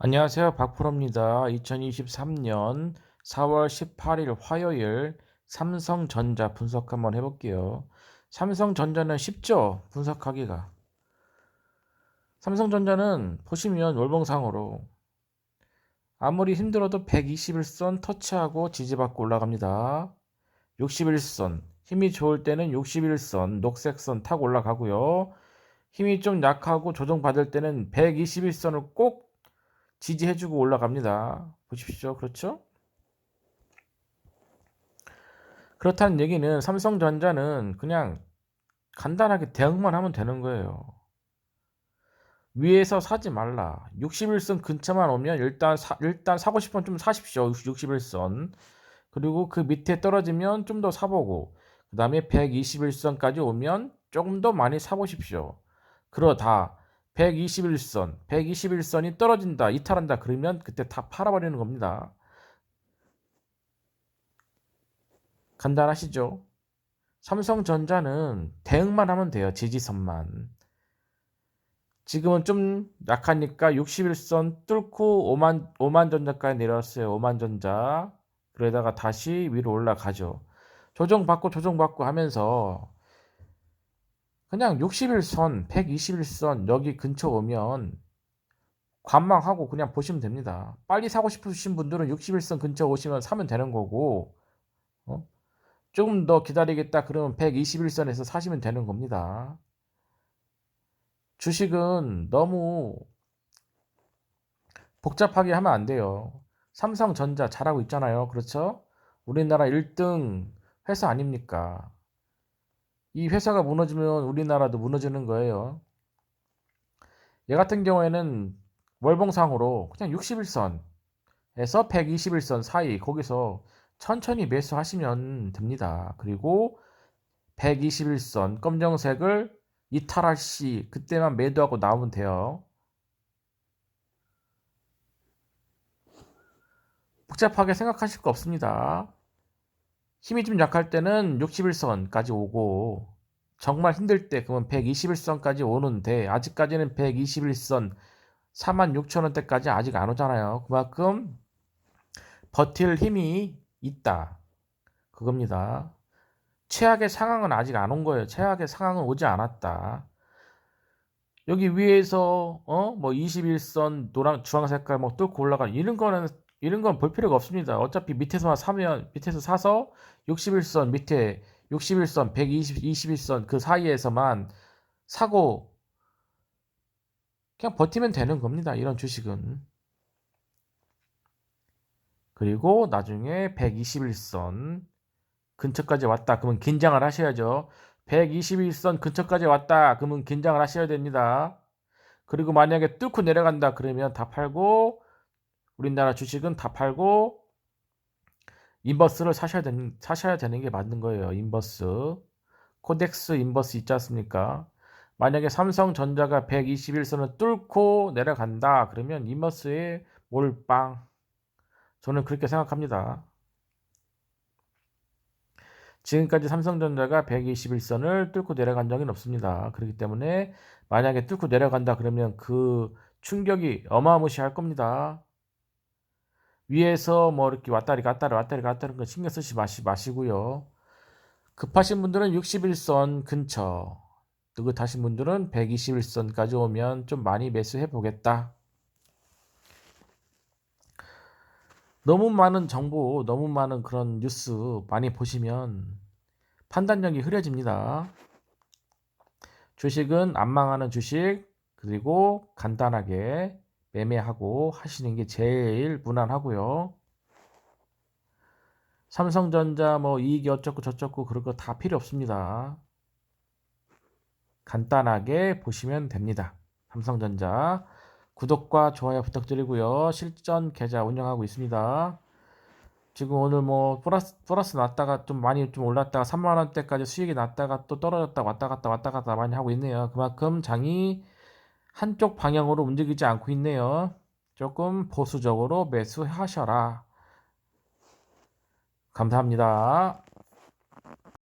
안녕하세요. 박프로입니다. 2023년 4월 18일 화요일 삼성전자 분석 한번 해볼게요. 삼성전자는 쉽죠? 분석하기가. 삼성전자는 보시면 월봉상으로 아무리 힘들어도 121선 터치하고 지지받고 올라갑니다. 61선, 힘이 좋을 때는 61선, 녹색선 타고 올라가고요. 힘이 좀 약하고 조정받을 때는 121선을 꼭 지지해주고 올라갑니다. 보십시오. 그렇죠? 그렇다는 얘기는 삼성전자는 그냥 간단하게 대응만 하면 되는 거예요. 위에서 사지 말라. 61선 근처만 오면 일단 사, 일단 사고 싶으면 좀 사십시오. 61선. 그리고 그 밑에 떨어지면 좀 더 사보고 그 다음에 121선까지 오면 조금 더 많이 사보십시오. 그러다 121선, 121선이 떨어진다, 이탈한다 그러면 그때 다 팔아버리는 겁니다. 간단하시죠? 삼성전자는 대응만 하면 돼요. 지지선만. 지금은 좀 약하니까 61선 뚫고 5만, 5만 전자까지 내려왔어요. 5만 전자. 그러다가 다시 위로 올라가죠. 조정받고 조정받고 하면서 그냥 61선, 121선 여기 근처 오면 관망하고 그냥 보시면 됩니다. 빨리 사고 싶으신 분들은 61선 근처 오시면 사면 되는 거고 어? 조금 더 기다리겠다 그러면 121선에서 사시면 되는 겁니다. 주식은 너무 복잡하게 하면 안 돼요. 삼성전자 잘하고 있잖아요. 그렇죠? 우리나라 1등 회사 아닙니까? 이 회사가 무너지면 우리나라도 무너지는 거예요. 얘 같은 경우에는 월봉상으로 그냥 61선에서 121선 사이 거기서 천천히 매수하시면 됩니다. 그리고 121선 검정색을 이탈할 시 그때만 매도하고 나오면 돼요. 복잡하게 생각하실 거 없습니다. 힘이 좀 약할 때는 61선까지 오고 정말 힘들 때 그러면 121선까지 오는데 아직까지는 121선 46,000원대까지 아직 안 오잖아요. 그만큼 버틸 힘이 있다. 그겁니다. 최악의 상황은 아직 안 온 거예요. 최악의 상황은 오지 않았다. 여기 위에서 어 뭐 21선 노랑 주황 색깔 뭐 뚫고 올라가 이런 거는 이런 건 볼 필요가 없습니다. 어차피 밑에서만 사면 밑에서 사서 61선 밑에 61선 120 21선 그 사이에서만 사고 그냥 버티면 되는 겁니다. 이런 주식은. 그리고 나중에 121선 근처까지 왔다. 그러면 긴장을 하셔야죠. 121선 근처까지 왔다. 그러면 긴장을 하셔야 됩니다. 그리고 만약에 뚫고 내려간다. 그러면 다 팔고 우리나라 주식은 다 팔고 인버스를 사셔야 되는 사셔야 되는 게 맞는 거예요. 인버스. 코덱스 인버스 있지 않습니까? 만약에 삼성전자가 121선을 뚫고 내려간다. 그러면 인버스의 몰빵. 저는 그렇게 생각합니다. 지금까지 삼성전자가 121선을 뚫고 내려간 적은 없습니다. 그렇기 때문에 만약에 뚫고 내려간다 그러면 그 충격이 어마무시할 겁니다. 위에서 뭐 이렇게 왔다리 갔다리 왔다리 갔다리 거 신경 쓰지 마시, 마시고요. 급하신 분들은 61선 근처, 느긋하신 분들은 121선까지 오면 좀 많이 매수해 보겠다. 너무 많은 정보, 너무 많은 그런 뉴스 많이 보시면 판단력이 흐려집니다. 주식은 안 망하는 주식, 그리고 간단하게 매매하고 하시는 게 제일 무난하고요. 삼성전자 뭐 이익이 어쩌고 저쩌고 그런 거 다 필요 없습니다. 간단하게 보시면 됩니다. 삼성전자 구독과 좋아요 부탁드리고요. 실전 계좌 운영하고 있습니다. 지금 오늘 뭐 플러스 플러스 났다가 좀 많이 좀 올랐다가 3만 원대까지 수익이 났다가 또 떨어졌다 왔다 갔다 왔다 갔다 많이 하고 있네요. 그만큼 장이 한쪽 방향으로 움직이지 않고 있네요. 조금 보수적으로 매수하셔라. 감사합니다.